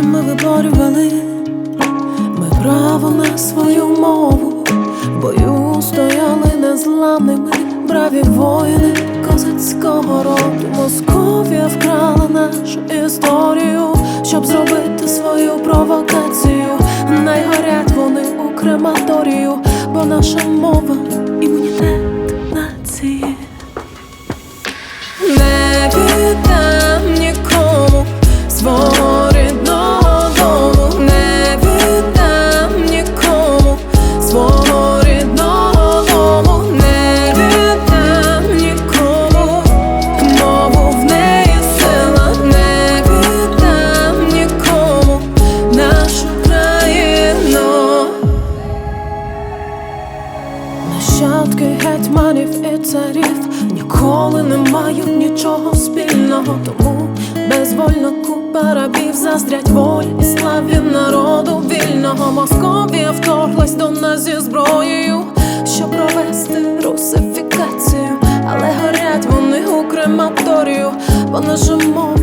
щастя ми виборювали, ми право на свою мову, бою стояли незламними, браві воїни козацького роду. Московія вкрала нашу історію, щоб зробити свою провокацію. Найгорять вони у крематорію, бо наша мова імунітет. Нащадки гетьманів і царів. Ніколи не мають нічого спільного, тому безвольно купа рабів заздрять волі і славі народу вільного. Московія вторглась до нас зі зброєю, щоб провести русифікацію, але горять вони у крематорію, бо наша мова